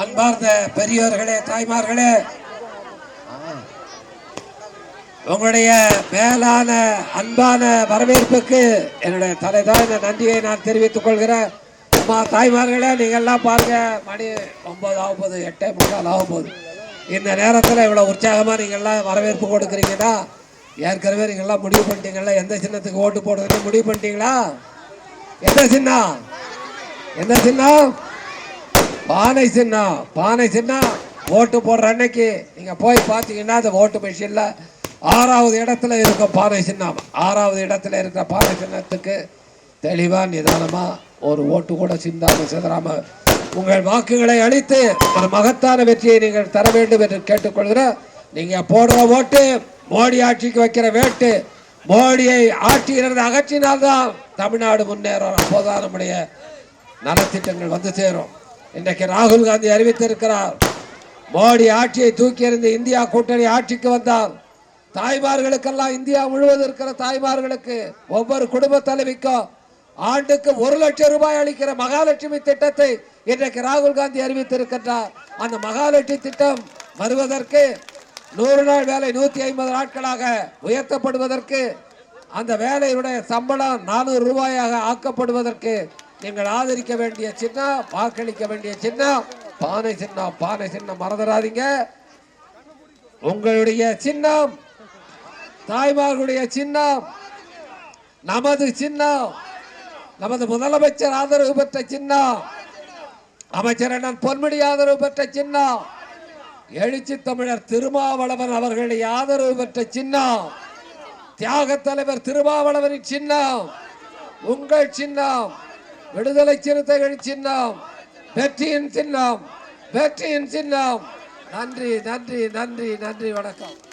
அன்பார்ந்த பெரியோர்களே தாய்மார்களே. உங்களுடைய மேலான அன்பான வரவேற்புக்கு என்னுடைய தலைதான நன்றியை நான் தெரிவித்துக் கொள்கிறேன். அம்மா தாய்மார்களே நீங்கள்லாம் பாருங்க மணி ஒன்பது ஆகும் போது எட்டே முக்கால் ஆகும் போது இந்த நேரத்தில் இவ்வளோ உற்சாகமாக நீங்கள்லாம் வரவேற்பு கொடுக்குறீங்கன்னா ஏற்கனவே நீங்கள்லாம் முடிவு பண்ணிட்டீங்களா எந்த சின்னத்துக்கு ஓட்டு போடுறதுன்னு முடிவு பண்ணிட்டீங்களா? எந்த சின்னம்? எந்த சின்னம்? பானை சின்னம் பானை சின்னம் ஓட்டு போடுற அன்னைக்கு நீங்க போய் பார்த்தீங்கன்னா அந்த ஓட்டு மிஷின்ல ஆறாவது இடத்துல இருக்க பானை சின்னம் ஆறாவது இடத்துல இருக்கிற பானை சின்னத்துக்கு தெளிவா நிதானமா ஒரு ஓட்டு கூட சிந்தாம சிதறாம உங்கள் வாக்குகளை அளித்து ஒரு மகத்தான வெற்றியை நீங்கள் தர வேண்டும் என்று கேட்டுக்கொள்கிறேன் நீங்க போடுற ஓட்டு மோடி ஆட்சிக்கு வைக்கிற வேட்டு. மோடியை ஆட்சியிலிருந்து அகற்றினால்தான் தமிழ்நாடு முன்னேறும். அப்போதான் நம்முடைய நலத்திட்டங்கள் வந்து சேரும். இன்றைக்கு ராகுல் காந்தி அறிவித்திருக்கிறார். மோடி ஆட்சியை தூக்கி எறிந்து இந்தியா கூட்டணி ஆட்சிக்கு வந்தால் தாய்மார்களுக்கெல்லாம் இந்தியா முழுவதும் இருக்கிற தாய்மார்களுக்கு ஒவ்வொரு குடும்ப தலைவிக்கும் ஆண்டுக்கு ஒரு லட்சம் ரூபாய் அளிக்கிற மகாலட்சுமி திட்டத்தை இன்றைக்கு ராகுல் காந்தி அறிவித்திருக்கின்றார். அந்த மகாலட்சுமி திட்டம் வருவதற்கு நூறு நாள் வேலை நூத்தி ஐம்பது நாட்களாக உயர்த்தப்படுவதற்கு அந்த வேலையுடைய சம்பளம் நானூறு ரூபாயாக ஆக்கப்படுவதற்கு நீங்கள் ஆதரிக்க வேண்டிய சின்னம் வாக்களிக்க வேண்டிய சின்னம். பானை சின்னம் பானை சின்னம் மறந்துடாதீங்க. உங்களுடைய சின்னம் தாய்மார்களுடைய சின்னம் நமது சின்னம் நமது முதலமைச்சர் ஆதரவு பெற்ற சின்னம் அமைச்சர் அண்ணன் பொன்முடி ஆதரவு பெற்ற சின்னம் எழுச்சி தமிழர் திருமாவளவன் அவர்களுடைய ஆதரவு பெற்ற சின்னம் தியாக தலைவர் திருமாவளவனின் சின்னம் உங்கள் சின்னம் விடுதலை சிறுத்தைகள் சின்னம். வெற்றியின் சின்னம். வெற்றியின் சின்னம். நன்றி நன்றி நன்றி நன்றி வணக்கம்.